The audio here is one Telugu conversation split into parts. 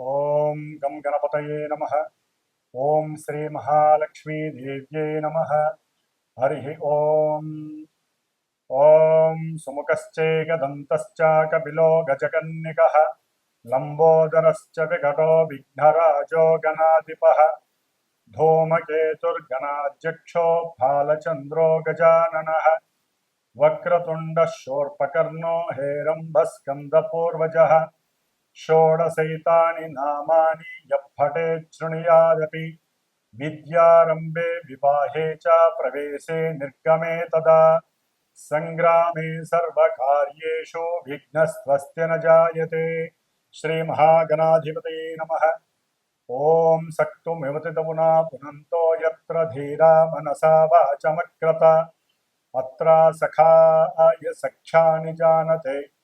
ॐ गं नम। ओं ॐ श्रीमहालक्ष्मीदेव्यै नमः। हरिः ॐ। ओम सुमुखश्चैकदन्तश्च कपिलो गजकन्निकः। लम्बोदरश्च विघटो विघ्नराजो गणाधिप। धूमकेतुर्गणाध्यक्षो भालचंद्रो गजानन। वक्रतुण्डः हेरंभस्कंदपूर्वज षोडशैतानि नामानि यः शृणुयादपि। विद्यारम्भे विवाहे च प्रवेशे निर्गमे तदा। सङ्ग्रामे सर्वकार्येषु विघ्नस्त्वस्य न जायते। श्रीमहागणाधिपतये नमः। ॐ सक्तुमिवतितमुना पुनन्तो यत्र धीरा मनसा वाचमक्रत। अत्र सखाय सख्यानि जानते।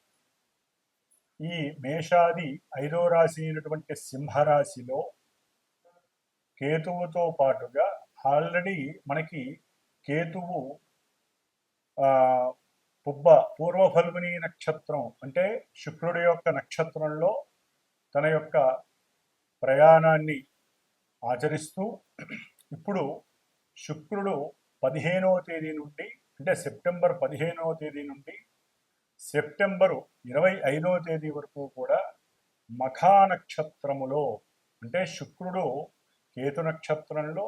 ఈ మేషాది ఐదో రాశి అయినటువంటి సింహరాశిలో కేతువుతో పాటుగా ఆల్రెడీ మనకి కేతువు పుబ్బ పూర్వఫల్గుని నక్షత్రం అంటే శుక్రుడి యొక్క నక్షత్రంలో తన యొక్క ప్రయాణాన్ని ఆచరిస్తూ ఇప్పుడు శుక్రుడు పదిహేనవ తేదీ నుండి అంటే సెప్టెంబర్ పదిహేనవ తేదీ నుండి సెప్టెంబరు ఇరవై ఐదవ తేదీ వరకు కూడా మఖా నక్షత్రములో అంటే శుక్రుడు కేతు నక్షత్రంలో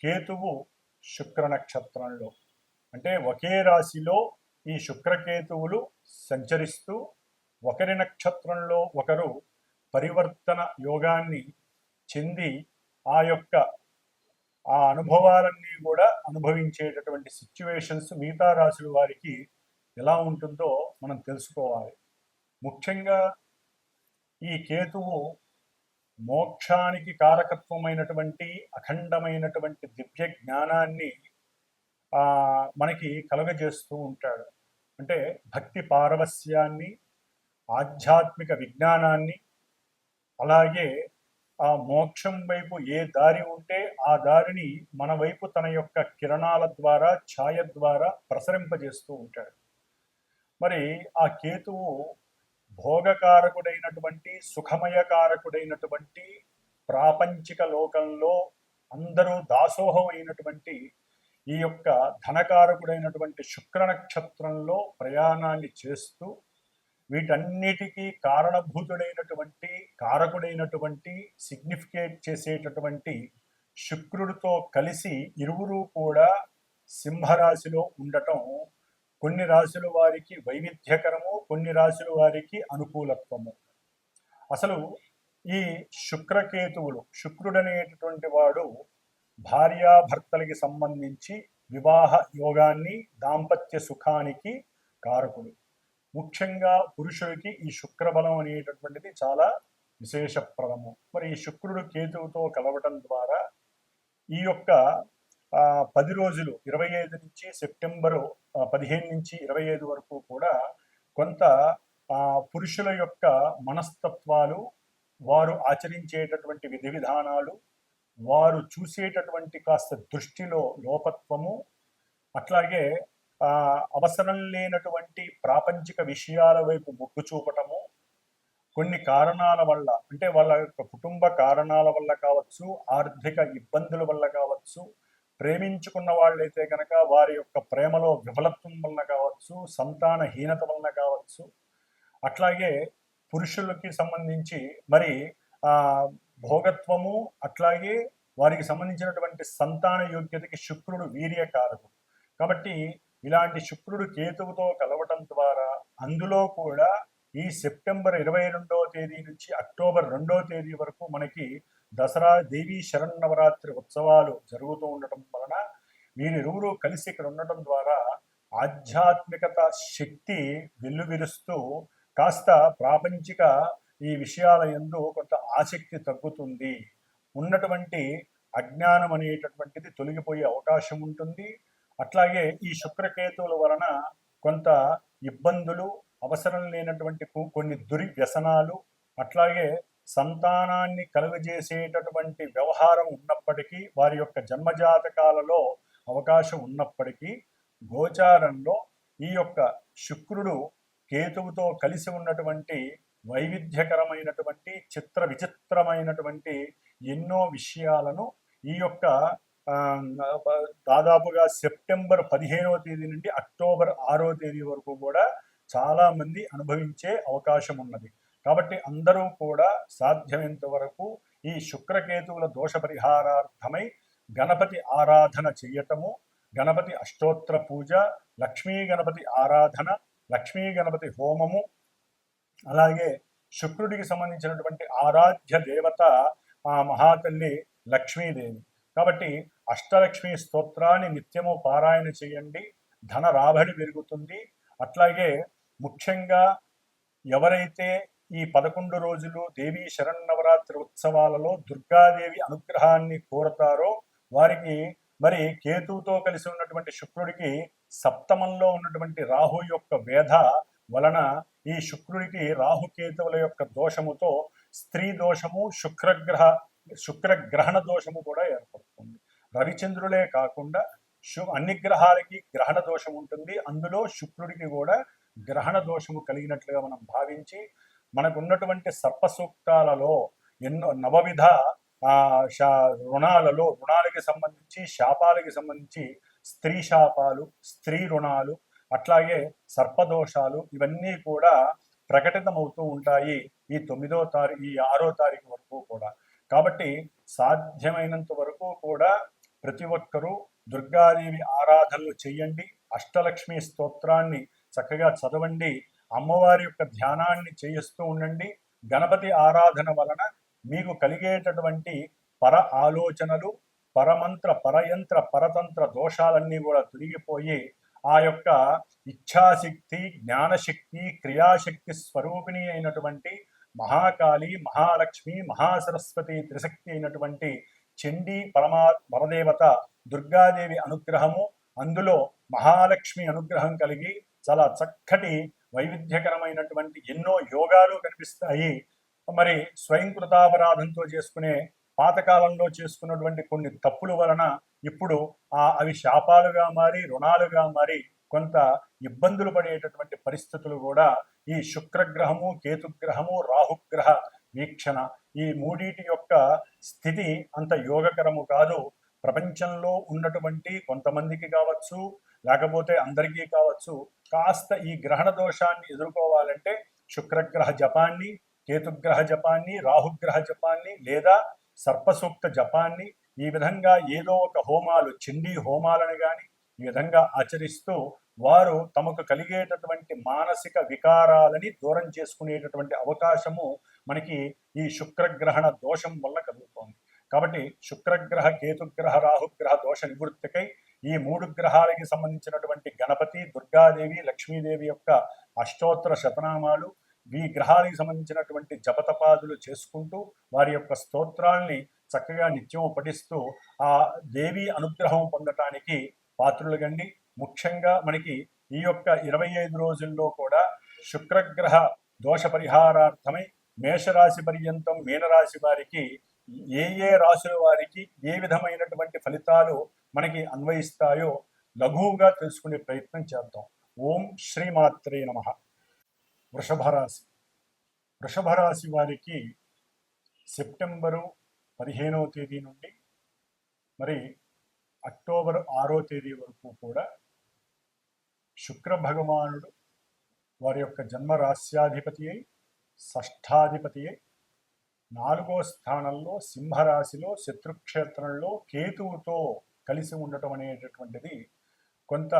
కేతువు శుక్ర నక్షత్రంలో. అంటే ఒకే రాశిలో ఈ శుక్రకేతువులు సంచరిస్తూ ఒకరి నక్షత్రంలో ఒకరు పరివర్తన యోగాన్ని చెంది ఆ యొక్క ఆ అనుభవాలన్నీ కూడా అనుభవించేటటువంటి సిచ్యువేషన్స్ మిగతా రాశుల వారికి ఎలా ఉంటుందో మనం తెలుసుకోవాలి. ముఖ్యంగా ఈ కేతువు మోక్షానికి కారకత్వమైనటువంటి అఖండమైనటువంటి దివ్య జ్ఞానాన్ని మనకి కలుగజేస్తూ ఉంటాడు. అంటే భక్తి పారవస్యాన్ని ఆధ్యాత్మిక విజ్ఞానాన్ని అలాగే ఆ మోక్షం వైపు ఏ దారి ఉంటే ఆ దారిని మన వైపు తన యొక్క కిరణాల ద్వారా ఛాయ ద్వారా ప్రసరింపజేస్తూ ఉంటాడు. మరి ఆ కేతువు భోగకారకుడైనటువంటి సుఖమయకారకుడైనటువంటి ప్రాపంచిక లోకంలో అందరూ దాసోహం అయినటువంటి ఈ యొక్క ధనకారకుడైనటువంటి శుక్ర నక్షత్రంలో ప్రయాణాన్ని చేస్తూ వీటన్నిటికీ కారణభూతుడైనటువంటి కారకుడైనటువంటి సిగ్నిఫికేట్ చేసేటటువంటి శుక్రుడితో కలిసి ఇరువురు కూడా సింహరాశిలో ఉండటం కొన్ని రాశుల వారికి వైవిధ్యకరము కొన్ని రాశుల వారికి అనుకూలత్వము. అసలు ఈ శుక్రకేతువులు శుక్రుడనేటటువంటి వాడు భార్యాభర్తలకి సంబంధించి వివాహ యోగాన్ని దాంపత్య సుఖానికి కారకుడు. ముఖ్యంగా పురుషుడికి ఈ శుక్రబలం అనేటటువంటిది చాలా విశేషప్రదము. మరి ఈ శుక్రుడు కేతువుతో కలవటం ద్వారా ఈ యొక్క పది రోజులు ఇరవై ఐదు నుంచి సెప్టెంబరు పదిహేను నుంచి ఇరవై ఐదు వరకు కూడా కొంత పురుషుల యొక్క మనస్తత్వాలు వారు ఆచరించేటటువంటి విధి విధానాలు వారు చూసేటటువంటి కాస్త దృష్టిలో లోపత్వము అట్లాగే అవసరం లేనటువంటి ప్రాపంచిక విషయాల వైపు మొగ్గు చూపటము కొన్ని కారణాల వల్ల అంటే వాళ్ళ యొక్క కుటుంబ కారణాల వల్ల కావచ్చు ఆర్థిక ఇబ్బందుల వల్ల కావచ్చు ప్రేమించుకున్న వాళ్ళైతే కనుక వారి యొక్క ప్రేమలో విఫలత్వం వలన కావచ్చు సంతానహీనత వలన కావచ్చు అట్లాగే పురుషులకి సంబంధించి మరి భోగత్వము అట్లాగే వారికి సంబంధించినటువంటి సంతాన యోగ్యతకి శుక్రుడు వీర్యకారకుడు కాబట్టి ఇలాంటి శుక్రుడు కేతువుతో కలవటం ద్వారా అందులో కూడా ఈ సెప్టెంబర్ ఇరవై రెండవ తేదీ నుంచి అక్టోబర్ రెండవ తేదీ వరకు మనకి దసరా దేవీ శరన్నవరాత్రి ఉత్సవాలు జరుగుతూ ఉండటం వలన వీరిరువురు కలిసి ఇక్కడ ఉండటం ద్వారా ఆధ్యాత్మికత శక్తి వెల్లువిరుస్తూ కాస్త ప్రాపంచిక ఈ విషయాల ఎందు కొంత ఆసక్తి తగ్గుతుంది. ఉన్నటువంటి అజ్ఞానం అనేటటువంటిది తొలగిపోయే అవకాశం ఉంటుంది. అట్లాగే ఈ శుక్రకేతువుల వలన కొంత ఇబ్బందులు అవసరం లేనటువంటి కొన్ని దుర్వ్యసనాలు అట్లాగే సంతానాన్ని కలుగజేసేటటువంటి వ్యవహారం ఉన్నప్పటికీ వారి యొక్క జన్మజాతకాలలో అవకాశం ఉన్నప్పటికీ గోచారంలో ఈ యొక్క శుక్రుడు కేతువుతో కలిసి ఉన్నటువంటి వైవిధ్యకరమైనటువంటి చిత్ర విచిత్రమైనటువంటి ఎన్నో విషయాలను ఈ యొక్క దాదాపుగా సెప్టెంబర్ పదిహేనవ తేదీ నుండి అక్టోబర్ ఆరో తేదీ వరకు కూడా చాలామంది అనుభవించే అవకాశం ఉన్నది కాబట్టి అందరూ కూడా సాధ్యమైనంత వరకు ఈ శుక్రకేతువుల దోష పరిహారార్థమై గణపతి ఆరాధన చెయ్యటము గణపతి అష్టోత్తర పూజ లక్ష్మీ గణపతి ఆరాధన లక్ష్మీ గణపతి హోమము అలాగే శుక్రుడికి సంబంధించినటువంటి ఆరాధ్య దేవత ఆ మహాతల్లి లక్ష్మీదేవి. కాబట్టి అష్టలక్ష్మి స్తోత్రాన్ని నిత్యము పారాయణ చేయండి ధన రాబడి పెరుగుతుంది. అట్లాగే ముఖ్యంగా ఎవరైతే ఈ పదకొండు రోజులు దేవీ శరన్నవరాత్రి ఉత్సవాలలో దుర్గాదేవి అనుగ్రహాన్ని కోరతారో వారికి మరి కేతువుతో కలిసి ఉన్నటువంటి శుక్రుడికి సప్తమంలో ఉన్నటువంటి రాహు యొక్క వేధ వలన ఈ శుక్రుడికి రాహుకేతువుల యొక్క దోషముతో స్త్రీ దోషము శుక్రగ్రహ శుక్రగ్రహణ దోషము కూడా ఏర్పడుతుంది. రవిచంద్రులే కాకుండా శు అన్ని గ్రహాలకి గ్రహణ దోషం ఉంటుంది. అందులో శుక్రుడికి కూడా గ్రహణ దోషము కలిగినట్లుగా మనం భావించి మనకున్నటువంటి సర్పసూక్తాలలో సర్ప సూక్తాలలో ఎన్నో నవవిధ ఆ శా- రుణాలలో రుణాలకి సంబంధించి శాపాలకి సంబంధించి స్త్రీ శాపాలు స్త్రీ రుణాలు అట్లాగే సర్పదోషాలు ఇవన్నీ కూడా ప్రకటితమవుతూ ఉంటాయి ఈ తొమ్మిదో తారీఖు ఈ ఆరో తారీఖు వరకు కూడా. కాబట్టి సాధ్యమైనంత వరకు కూడా ప్రతి ఒక్కరూ దుర్గాదేవి ఆరాధనలు చేయండి. అష్టలక్ష్మి స్తోత్రాన్ని చక్కగా చదవండి. అమ్మవారి యొక్క ధ్యానాన్ని చేయిస్తూ ఉండండి. గణపతి ఆరాధన వలన మీకు కలిగేటటువంటి పర ఆలోచనలు పరమంత్ర పరయంత్ర పరతంత్ర దోషాలన్నీ కూడా తొలగిపోయి ఆ యొక్క ఇచ్ఛాశక్తి జ్ఞానశక్తి క్రియాశక్తి స్వరూపిణి అయినటువంటి మహాకాళి మహాలక్ష్మి మహాసరస్వతి త్రిశక్తి అయినటువంటి చండీ పరమా పరదేవత దుర్గాదేవి అనుగ్రహము అందులో మహాలక్ష్మి అనుగ్రహం కలిగి చాలా చక్కటి వైవిధ్యకరమైనటువంటి ఎన్నో యోగాలు కనిపిస్తాయి. మరి స్వయంకృతాపరాధంతో చేసుకునే పాతకాలంలో చేసుకున్నటువంటి కొన్ని తప్పుల వలన ఇప్పుడు ఆ అవి శాపాలుగా మారి రుణాలుగా మారి కొంత ఇబ్బందులు పడేటటువంటి పరిస్థితులు కూడా ఈ శుక్రగ్రహము కేతుగ్రహము రాహుగ్రహ వీక్షణ ఈ మూడిటి యొక్క స్థితి అంత యోగకరము కాదు. ప్రపంచంలో ఉన్నటువంటి కొంతమందికి కావచ్చు లేకపోతే అందరికీ కావచ్చు కాస్త ఈ గ్రహణ దోషాన్ని ఎదుర్కోవాలంటే శుక్రగ్రహ జపాన్ని కేతుగ్రహ జపాన్ని రాహుగ్రహ జపాన్ని లేదా సర్పసూక్త జపాన్ని ఈ విధంగా ఏదో ఒక హోమాలు చండీ హోమాలను కానీ ఈ విధంగా ఆచరిస్తూ వారు తమకు కలిగేటటువంటి మానసిక వికారాలని దూరం చేసుకునేటటువంటి అవకాశము మనకి ఈ శుక్రగ్రహణ దోషం వల్ల కలుగుతోంది. కాబట్టి శుక్రగ్రహ కేతుగ్రహ రాహుగ్రహ దోష నివృత్తికై ఈ మూడు గ్రహాలకి సంబంధించినటువంటి గణపతి దుర్గాదేవి లక్ష్మీదేవి యొక్క అష్టోత్తర శతనామాలు ఈ గ్రహాలకు సంబంధించినటువంటి జపతపాదులు చేసుకుంటూ వారి యొక్క స్తోత్రాల్ని చక్కగా నిత్యం పఠిస్తూ ఆ దేవి అనుగ్రహం పొందటానికి పాత్రులు గండి. ముఖ్యంగా మనకి ఈ యొక్క ఇరవై ఐదు రోజుల్లో కూడా శుక్రగ్రహ దోష పరిహారార్థమై మేషరాశి పర్యంతం మీనరాశి వారికి ఏ ఏ రాశుల వారికి ఏ విధమైనటువంటి ఫలితాలు మనకి అన్వయిస్తాయో లఘువుగా తెలుసుకునే ప్రయత్నం చేద్దాం. ఓం శ్రీమాత్రే నమ. వృషభ రాశి. వృషభ రాశి వారికి సెప్టెంబరు పదిహేనవ తేదీ నుండి మరి అక్టోబర్ ఆరో తేదీ వరకు కూడా శుక్ర భగవానుడు వారి యొక్క జన్మ రాస్యాధిపతి అయి షష్ఠాధిపతి నాలుగో స్థానంలో సింహరాశిలో శత్రుక్షేత్రంలో కేతువుతో కలిసి ఉండటం అనేటటువంటిది కొంత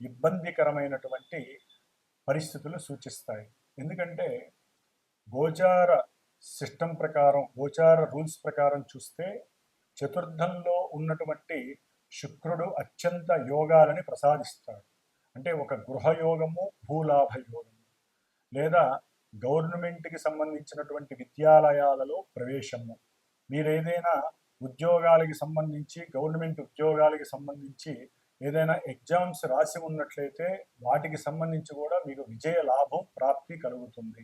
ఇబ్బందికరమైనటువంటి పరిస్థితులు సూచిస్తాయి. ఎందుకంటే గోచార సిస్టమ్ ప్రకారం గోచార రూల్స్ ప్రకారం చూస్తే చతుర్థంలో ఉన్నటువంటి శుక్రుడు అత్యంత యోగాలని ప్రసాదిస్తాడు. అంటే ఒక గృహయోగము భూలాభ యోగము లేదా గవర్నమెంట్కి సంబంధించినటువంటి విద్యాలయాలలో ప్రవేశము. మీరు ఏదైనా ఉద్యోగాలకి సంబంధించి గవర్నమెంట్ ఉద్యోగాలకి సంబంధించి ఏదైనా ఎగ్జామ్స్ రాసి ఉన్నట్లయితే వాటికి సంబంధించి కూడా మీకు విజయ లాభం ప్రాప్తి కలుగుతుంది.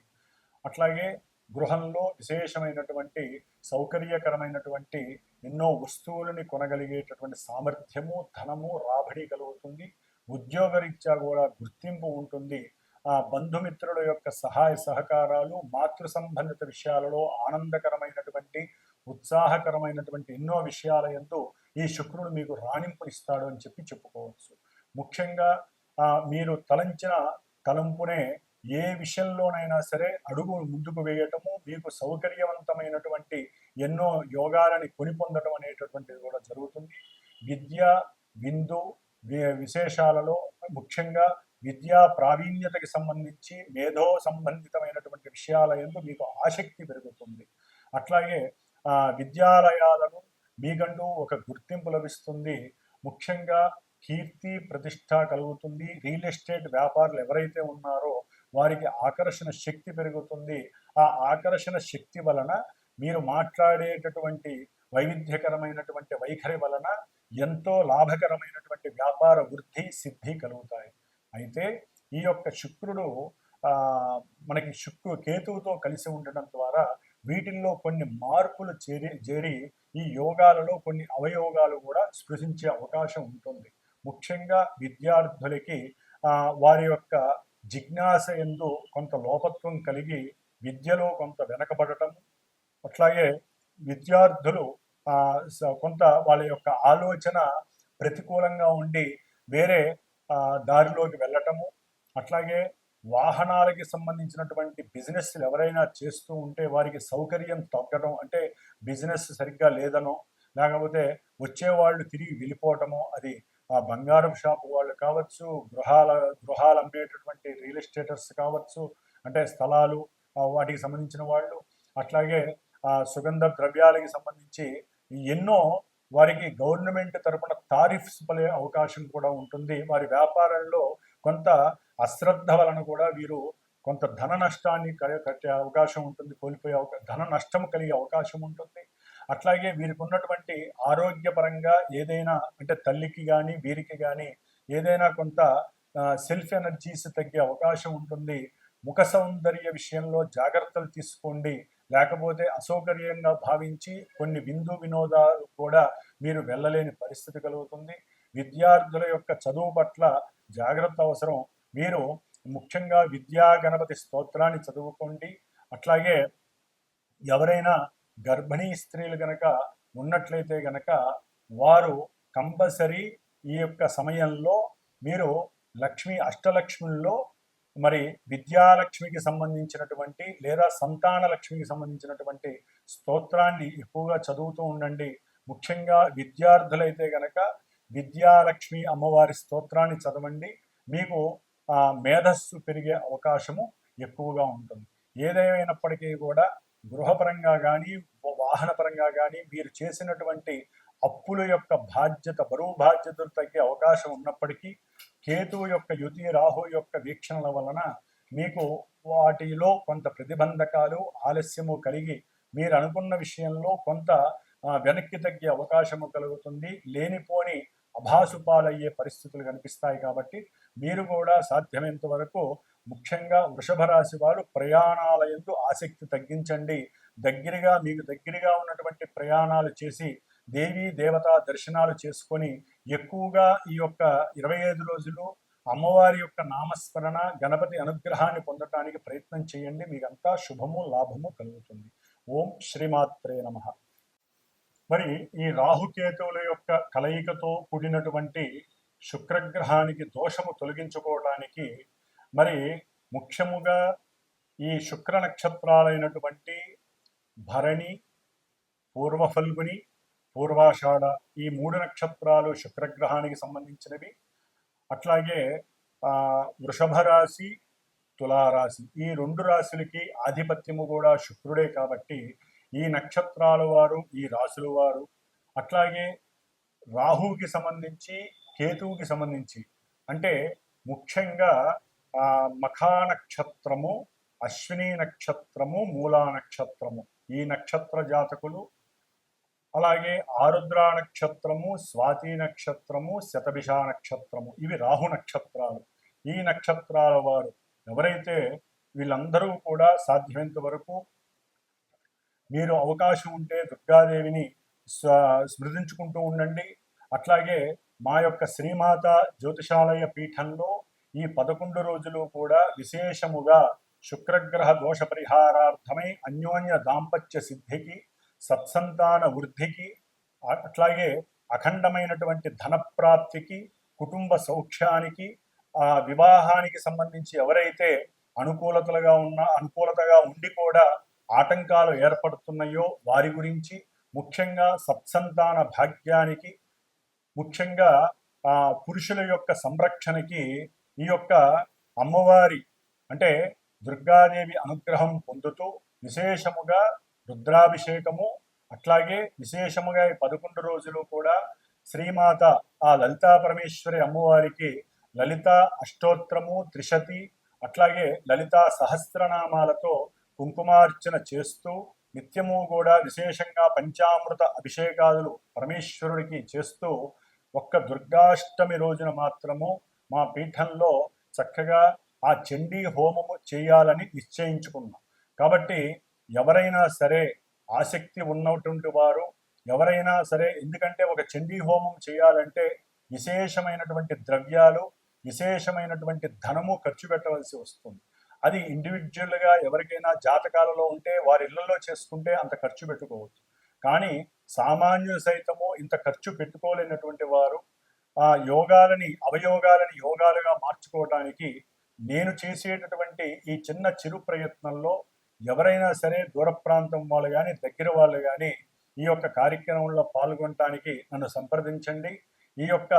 అట్లాగే గృహంలో విశేషమైనటువంటి సౌకర్యకరమైనటువంటి ఎన్నో వస్తువులని కొనగలిగేటటువంటి సామర్థ్యము ధనము రాబడి కలుగుతుంది. ఉద్యోగరీత్యా కూడా గుర్తింపు ఉంటుంది. ఆ బంధుమిత్రుల యొక్క సహాయ సహకారాలు మాతృ సంబంధిత విషయాలలో ఆనందకరమైనటువంటి ఉత్సాహకరమైనటువంటి ఎన్నో విషయాల ఎందు ఈ శుక్రుడు మీకు రాణింపునిస్తాడు అని చెప్పి చెప్పుకోవచ్చు. ముఖ్యంగా మీరు తలంచిన తలంపునే ఏ విషయంలోనైనా సరే అడుగు ముందుకు వేయటము మీకు సౌకర్యవంతమైనటువంటి ఎన్నో యోగాలని కొనిపొందడం అనేటటువంటిది కూడా జరుగుతుంది. విద్య విందు విశేషాలలో ముఖ్యంగా విద్యా ప్రావీణ్యతకి సంబంధించి మేధో సంబంధితమైనటువంటి విషయాలయంలో మీకు ఆసక్తి పెరుగుతుంది. అట్లాగే విద్యాలయాలను మీకంటూ ఒక గుర్తింపు లభిస్తుంది. ముఖ్యంగా కీర్తి ప్రతిష్ట కలుగుతుంది. రియల్ ఎస్టేట్ వ్యాపారులు ఎవరైతే ఉన్నారో వారికి ఆకర్షణ శక్తి పెరుగుతుంది. ఆ ఆకర్షణ శక్తి వలన మీరు మాట్లాడేటటువంటి వైవిధ్యకరమైనటువంటి వైఖరి వలన ఎంతో లాభకరమైనటువంటి వ్యాపార వృద్ధి సిద్ధి కలుగుతాయి. అయితే ఈ యొక్క శుక్రుడు మనకి శుక్రు కేతువుతో కలిసి ఉండడం ద్వారా వీటిల్లో కొన్ని మార్పులు చేరి చేరి ఈ యోగాలలో కొన్ని అవయోగాలు కూడా స్పృశించే అవకాశం ఉంటుంది. ముఖ్యంగా విద్యార్థులకి వారి యొక్క జిజ్ఞాస ఎందు కొంత లోపత్వం కలిగి విద్యలో కొంత వెనకబడటం అట్లాగే విద్యార్థులు కొంత వాళ్ళ యొక్క ఆలోచన ప్రతికూలంగా ఉండి వేరే దారిలోకి వెళ్ళటము అట్లాగే వాహనాలకి సంబంధించినటువంటి బిజినెస్ ఎవరైనా చేస్తూ ఉంటే వారికి సౌకర్యం తగ్గడం అంటే బిజినెస్ సరిగ్గా లేదనో లేకపోతే వచ్చేవాళ్ళు తిరిగి వెళ్ళిపోవటమో అది ఆ బంగారం షాప్ వాళ్ళు కావచ్చు గృహాల గృహాలు అమ్మేటటువంటి రియల్ ఎస్టేటర్స్ కావచ్చు అంటే స్థలాలు వాటికి సంబంధించిన వాళ్ళు అట్లాగే సుగంధ ద్రవ్యాలకి సంబంధించి ఎన్నో వారికి గవర్నమెంట్ తరపున తారిఫ్స్ పడే అవకాశం కూడా ఉంటుంది. వారి వ్యాపారంలో కొంత అశ్రద్ధ వలన కూడా వీరు కొంత ధన నష్టాన్ని కట్టే అవకాశం ఉంటుంది. కోల్పోయే ధన నష్టం కలిగే అవకాశం ఉంటుంది. అట్లాగే వీరికి ఉన్నటువంటి ఆరోగ్యపరంగా ఏదైనా అంటే తల్లికి కానీ వీరికి కానీ ఏదైనా కొంత సెల్ఫ్ ఎనర్జీస్ తగ్గే అవకాశం ఉంటుంది. ముఖ సౌందర్య విషయంలో జాగ్రత్తలు తీసుకోండి. లేకపోతే అసౌకర్యంగా భావించి కొన్ని విందు వినోదాలు కూడా మీరు వెళ్ళలేని పరిస్థితి కలుగుతుంది. విద్యార్థుల యొక్క చదువు పట్ల జాగ్రత్త అవసరం. మీరు ముఖ్యంగా విద్యా గణపతి స్తోత్రాన్ని చదువుకోండి. అట్లాగే ఎవరైనా గర్భిణీ స్త్రీలు గనక ఉన్నట్లయితే గనక వారు కంపల్సరీ ఈ యొక్క సమయంలో మీరు లక్ష్మి అష్టలక్ష్ముల్లో మరి విద్యాలక్ష్మికి సంబంధించినటువంటి లేదా సంతాన లక్ష్మికి సంబంధించినటువంటి స్తోత్రాన్ని ఎక్కువగా చదువుతూ ఉండండి. ముఖ్యంగా విద్యార్థులైతే గనక విద్యాలక్ష్మి అమ్మవారి స్తోత్రాన్ని చదవండి. మీకు మేధస్సు పెరిగే అవకాశము ఎక్కువగా ఉంటుంది. ఏదేమైనప్పటికీ కూడా గృహపరంగా కానీ వాహనపరంగా కానీ మీరు చేసినటువంటి అప్పుల యొక్క బాధ్యత బరువు బాధ్యతలు తగ్గే అవకాశం ఉన్నప్పటికీ కేతువు యొక్క యుతి రాహు యొక్క వీక్షణల వలన మీకు వాటిలో కొంత ప్రతిబంధకాలు ఆలస్యము కలిగి మీరు అనుకున్న విషయంలో కొంత వెనక్కి తగ్గే అవకాశము కలుగుతుంది. లేనిపోని అభాసుపాలయ్యే పరిస్థితులు కనిపిస్తాయి కాబట్టి మీరు కూడా సాధ్యమైనంత వరకు ముఖ్యంగా వృషభ రాశి వారు ప్రయాణాలయందు ఆసక్తి తగ్గించండి. దగ్గరగా మీకు దగ్గరగా ఉన్నటువంటి ప్రయాణాలు చేసి దేవీ దేవతా దర్శనాలు చేసుకొని ఎక్కువగా ఈ యొక్క ఇరవై ఐదు రోజులు అమ్మవారి యొక్క నామస్మరణ గణపతి అనుగ్రహాన్ని పొందటానికి ప్రయత్నం చేయండి. మీకంతా శుభము లాభము కలుగుతుంది. ఓం శ్రీమాత్రే నమ. మరి ఈ రాహుకేతువుల యొక్క కలయికతో కూడినటువంటి శుక్రగ్రహానికి దోషము తొలగించుకోవడానికి మరి ముఖ్యముగా ఈ శుక్ర నక్షత్రాలైనటువంటి భరణి పూర్వఫల్గుని పూర్వాషాఢ ఈ మూడు నక్షత్రాలు శుక్రగ్రహానికి సంబంధించినవి. అట్లాగే వృషభ రాశి తులారాశి ఈ రెండు రాశులకి ఆధిపత్యము కూడా శుక్రుడే కాబట్టి ఈ నక్షత్రాల వారు ఈ రాశుల వారు. అట్లాగే రాహువుకి సంబంధించి కేతువుకి సంబంధించి. అంటే ముఖ్యంగా మఖా నక్షత్రము అశ్విని నక్షత్రము మూలా నక్షత్రము. ఈ నక్షత్ర జాతకులు అలాగే ఆరుద్ర నక్షత్రము స్వాతి నక్షత్రము శతభిష నక్షత్రము. ఇవి రాహు నక్షత్రాలు. ఈ నక్షత్రాల వారు ఎవరైతే వీళ్ళందరూ కూడా సాధ్యమైనంత వరకు మీరు అవకాశం ఉంటే దుర్గాదేవిని స్మృతించుకుంటూ ఉండండి. అట్లాగే మా యొక్క శ్రీమాత జ్యోతిషాలయ పీఠంలో ఈ పదకొండు రోజులు కూడా విశేషముగా శుక్రగ్రహ దోష పరిహారార్థమై అన్యోన్య దాంపత్య సిద్ధికి సత్సంతాన వృద్ధికి అట్లాగే అఖండమైనటువంటి ధనప్రాప్తికి కుటుంబ సౌఖ్యానికి ఆ వివాహానికి సంబంధించి ఎవరైతే అనుకూలతలుగా ఉన్న అనుకూలతగా ఉండి కూడా ఆటంకాలు ఏర్పడుతున్నాయో వారి గురించి ముఖ్యంగా సత్సంతాన భాగ్యానికి ముఖ్యంగా ఆ పురుషుల యొక్క సంరక్షణకి ఈ యొక్క అమ్మవారి అంటే దుర్గాదేవి అనుగ్రహం పొందుతూ విశేషముగా రుద్రాభిషేకము అట్లాగే విశేషముగా ఈ పదకొండు రోజులు కూడా శ్రీమాత ఆ లలితా పరమేశ్వరి అమ్మవారికి లలిత అష్టోత్తరము త్రిశతి అట్లాగే లలితా సహస్రనామాలతో కుంకుమార్చన చేస్తూ నిత్యము కూడా విశేషంగా పంచామృత అభిషేకాదులు పరమేశ్వరుడికి చేస్తూ ఒక్క దుర్గాష్టమి రోజున మాత్రము మా పీఠంలో చక్కగా ఆ చండీ హోమము చేయాలని నిశ్చయించుకున్నాం. కాబట్టి ఎవరైనా సరే ఆసక్తి ఉన్నటువంటి వారు ఎవరైనా సరే ఎందుకంటే ఒక చండీ హోమం చేయాలంటే విశేషమైనటువంటి ద్రవ్యాలు విశేషమైనటువంటి ధనము ఖర్చు పెట్టవలసి వస్తుంది. అది ఇండివిజువల్గా ఎవరికైనా జాతకాలలో ఉంటే వారి ఇళ్ళలో చేసుకుంటే అంత ఖర్చు పెట్టుకోవచ్చు. కానీ సామాన్యులు సైతము ఇంత ఖర్చు పెట్టుకోలేనటువంటి వారు ఆ యోగాలని అవయోగాలని యోగాలుగా మార్చుకోవడానికి నేను చేసేటటువంటి ఈ చిన్న చిరు ప్రయత్నంలో ఎవరైనా సరే దూర ప్రాంతం వాళ్ళు కానీ దగ్గర వాళ్ళు కానీ ఈ యొక్క కార్యక్రమంలో పాల్గొనడానికి నన్ను సంప్రదించండి. ఈ యొక్క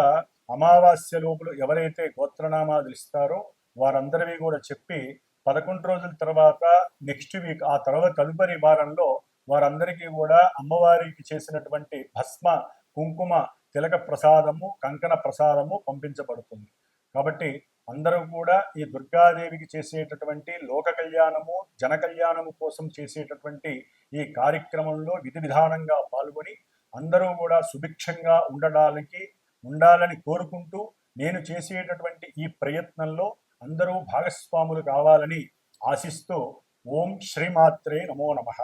అమావాస్య లోపల ఎవరైతే గోత్రనామాలు ఇస్తారో వారందరివి కూడా చెప్పి పదకొండు రోజుల తర్వాత నెక్స్ట్ వీక్ ఆ తర్వాత తదుపరి వారంలో వారందరికీ కూడా అమ్మవారికి చేసినటువంటి భస్మ కుంకుమ తిలక ప్రసాదము కంకణ ప్రసాదము పంపించబడుతుంది. కాబట్టి అందరూ కూడా ఈ దుర్గాదేవికి చేసేటటువంటి లోక కళ్యాణము జన కళ్యాణము కోసం చేసేటటువంటి ఈ కార్యక్రమంలో విధి విధానంగా పాల్గొని అందరూ కూడా సుభిక్షంగా ఉండడానికి ఉండాలని కోరుకుంటూ నేను చేసేటటువంటి ఈ ప్రయత్నంలో అందరూ భాగస్వాములు కావాలని ఆశిస్తూ ఓం శ్రీమాత్రే నమో నమః.